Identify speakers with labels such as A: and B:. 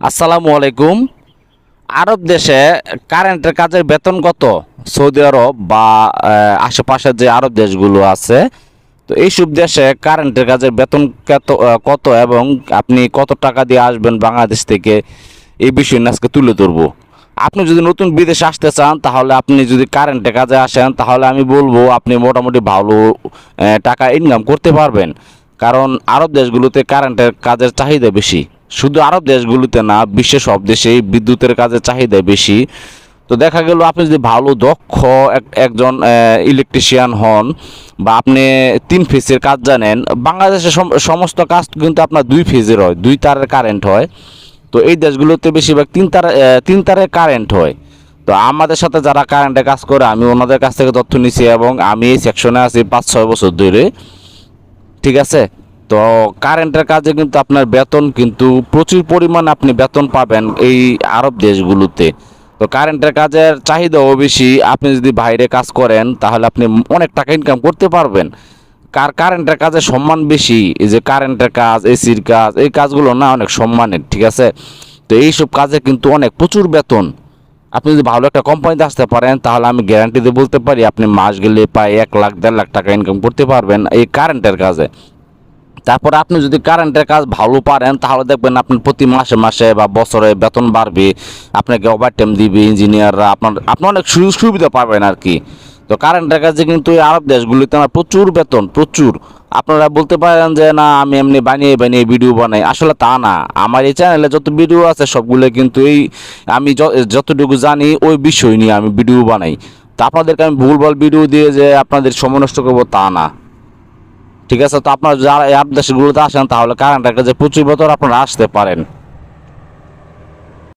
A: আসসালামু আলাইকুম। আরব দেশে কারেন্টের কাজের বেতন কত? সৌদি আরব বা আশেপাশের যে আরব দেশগুলো আছে, তো এইসব দেশে কারেন্টের কাজের বেতন কত কত এবং আপনি কত টাকা দিয়ে আসবেন বাংলাদেশ থেকে? এই বিষয় আজকে তুলে ধরবো। আপনি যদি নতুন বিদেশে আসতে চান, তাহলে আপনি যদি কারেন্টের কাজে আসেন, তাহলে আমি বলব আপনি মোটামুটি ভালো টাকা ইনকাম করতে পারবেন। কারণ আরব দেশগুলোতে কারেন্টের কাজের চাহিদা বেশি। শুধু আরব দেশগুলোতে না, বিশ্বের সব দেশেই বিদ্যুতের কাজের চাহিদা বেশি। তো দেখা গেল আপনি যদি ভালো, দক্ষ এক- একজন ইলেকট্রিশিয়ান হন বা আপনি তিন ফেজের কাজ জানেন, বাংলাদেশের সম- সমস্ত কাজ কিন্তু আপনার দুই ফেজের হয়, দুই তারের কারেন্ট হয়। তো এই দেশগুলোতে বেশিরভাগ তিন তার তিন তারের কারেন্ট হয়। তো আমাদের সাথে যারা কারেন্টে কাজ করে, আমি ওনাদের কাছ থেকে তথ্য নিছি এবং আমি এই সেকশনে আছি পাঁচ, ছয় বছর ধরে। ঠিক আছে? তো কারেন্টের কাজে কিন্তু আপনার বেতন কিন্তু প্রচুর পরিমাণ আপনি বেতন পাবেন এই আরব দেশগুলোতে। তো কারেন্টের কাজের চাহিদাও বেশি। আপনি যদি বাইরে কাজ করেন, তাহলে আপনি অনেক টাকা ইনকাম করতে পারবেন। কার কারেন্টের কাজে সম্মান বেশি। এই যে কারেন্টের কাজ এসির কাজ, এই কাজগুলো না অনেক সম্মানের, ঠিক আছে? তো এইসব কাজে কিন্তু অনেক প্রচুর বেতন। আপনি যদি ভালো একটা কোম্পানিতে আসতে পারেন, তাহলে আমি গ্যারান্টি দিয়ে বলতে পারি, আপনি মাস গেলে প্রায় এক লাখ, দেড় লাখ টাকা ইনকাম করতে পারবেন এই কারেন্টের কাজে। তারপর আপনি যদি কারেন্টের কাজ ভালো পারেন, তাহলে দেখবেন আপনার প্রতি মাসে মাসে বা বছরে বেতন বাড়বে, আপনাকে ওভার টাইম দিবে ইঞ্জিনিয়াররা আপনার, আপনি অনেক সুযোগ সুবিধা পাবেন আর কি তো কারেন্টের কাজে কিন্তু আরব দেশগুলিতে আমার প্রচুর বেতন, প্রচুর। আপনারা বলতে পারেন যে, না, আমি এমনি বানিয়ে বানিয়ে ভিডিও বানাই। আসলে তা না। আমার এই চ্যানেলে যত ভিডিও আছে, সবগুলো কিন্তু এই, আমি যতটুকু জানি, ওই বিষয় নিয়ে আমি ভিডিও বানাই। তা আপনাদেরকে আমি ভুলভাল ভিডিও দিয়ে যে আপনাদের সময় নষ্ট করব, তা না। ঠিক আছে? তো আপনার যারা অ্যাপ দেশগুলোতে আসেন, তাহলে কারেন্ট একটা যে প্রচুর বোতল আপনারা আসতে পারেন।